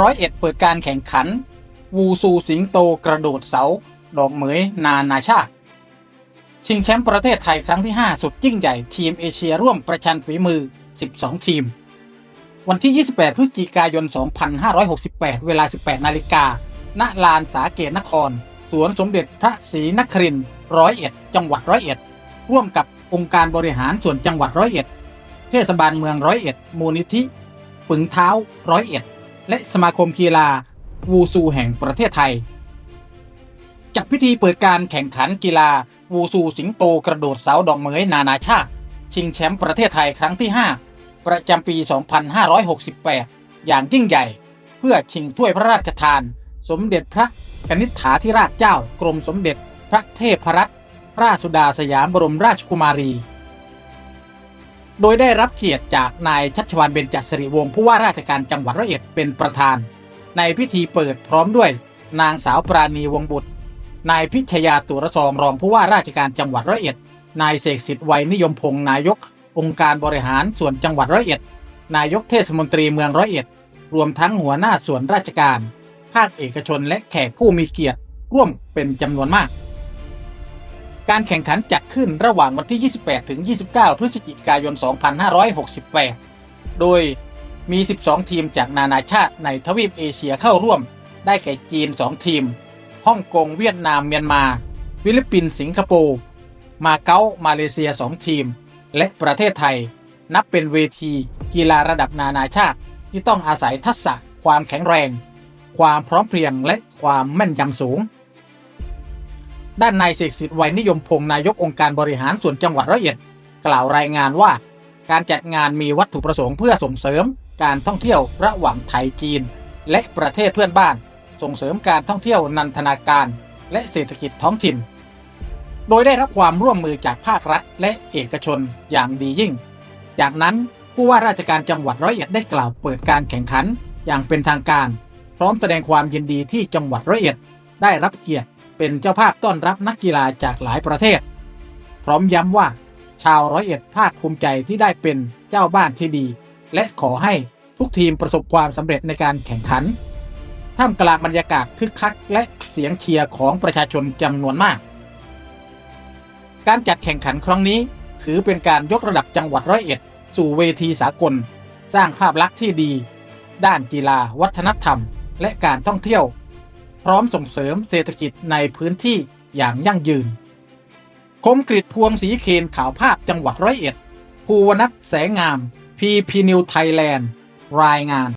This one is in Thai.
ร้อยเอ็ดเปิดการแข่งขัน วูซูสิงโตกระโดดเสา ดอกเหมยนานาชาติ ชิงแชมป์ประเทศไทยครั้งที่ 5 สุดยิ่งใหญ่ทีมเอเชียร่วมประชันฝีมือ 12 ทีม วันที่ 28 พฤศจิกายน 2568 เวลา 18 นาฬิกา ณ ลานสาเกตนคร สวนสมเด็จพระศรีนครินทร์ร้อยเอ็ด จังหวัดร้อยเอ็ด ร่วมกับองค์การบริหารส่วนจังหวัดร้อยเอ็ด เทศบาลเมืองร้อยเอ็ด มูลนิธิ ปึงเท้าร้อยเอ็ด และสมาคมกีฬาวูซูแห่งประเทศไทย จัดพิธีเปิดการแข่งขันกีฬาวูซูสิงโตกระโดดเสาดอกเหมยนานาชาติ ชิงแชมป์ประเทศไทยครั้งที่ 5 ประจำปี 2568 อย่างยิ่งใหญ่ เพื่อชิงถ้วยพระราชทาน สมเด็จพระกนิษฐาธิราชเจ้ากรมสมเด็จพระเทพรัตนราชสุดาสยามบรมราชกุมารี โดยได้รับเกียรติจากนายชัชวานเบญจสิริวงศ์ผู้ว่าราชการจังหวัดร้อยเอ็ดเป็นประธาน ในพิธีเปิดพร้อมด้วย นางสาวปราณีวงศ์บุตร นายพิชยาตุรซองรองผู้ว่าราชการจังหวัดร้อยเอ็ด นายเสกสิทธิ์ไวยนิยมพงศ์นายก องค์การบริหารส่วนจังหวัดร้อยเอ็ด นายกเทศมนตรีเมืองร้อยเอ็ด รวมทั้งหัวหน้าส่วนราชการ ภาคเอกชนและแขกผู้มีเกียรติร่วมเป็นจำนวนมาก การแข่งขันจัดขึ้นระหว่างวันที่ 28 ถึง 29 พฤศจิกายน 2568 โดยมี 12 ทีมจากนานาชาติในทวีปเอเชียเข้าร่วม ได้แก่จีน 2 ทีม ฮ่องกง เวียดนาม เมียนมา ฟิลิปปินส์ สิงคโปร์ มาเก๊า มาเลเซีย 2 ทีม และประเทศไทย นับเป็นเวทีกีฬาระดับนานาชาติที่ต้องอาศัยทักษะ ความแข็งแรง ความพร้อมเพรียง และความแม่นยำสูง ด้านนายเสกสิทธิ์ไวยนิยมพงศ์นายกองค์การบริหารส่วนจังหวัดร้อยเอ็ด กล่าวรายงานว่า การจัดงานมีวัตถุประสงค์เพื่อส่งเสริมการท่องเที่ยวระหว่างไทยจีน และประเทศเพื่อนบ้าน ส่งเสริมการท่องเที่ยวนันทนาการ และเศรษฐกิจท้องถิ่น โดยได้รับความร่วมมือจากภาครัฐและเอกชนอย่างดียิ่ง จากนั้นผู้ว่าราชการจังหวัดร้อยเอ็ดได้กล่าวเปิดการแข่งขันอย่างเป็นทางการ พร้อมแสดงความยินดีที่จังหวัดร้อยเอ็ดได้รับเกียรติ เป็นเจ้าภาพต้อนรับนักกีฬาจากหลายประเทศ พร้อมย้ำว่า ชาวร้อยเอ็ดภาคภูมิใจที่ได้เป็นเจ้าบ้านที่ดี และขอให้ทุกทีมประสบความสำเร็จในการแข่งขัน ท่ามกลางบรรยากาศคึกคัก และเสียงเชียร์ของประชาชนจำนวนมาก การจัดแข่งขันครั้งนี้ ถือเป็นการยกระดับจังหวัดร้อยเอ็ด สู่เวทีสากล สร้างภาพลักษณ์ที่ดี ด้านกีฬาวัฒนธรรม และการท่องเที่ยว พร้อมส่งเสริมเศรษฐกิจในพื้นที่อย่างยั่งยืน คมกริดพวงสีเคนข่าวภาพจังหวัดร้อยเอ็ด ภูวนัทแสงงาม พีพีนิวไทยแลนด์ รายงาน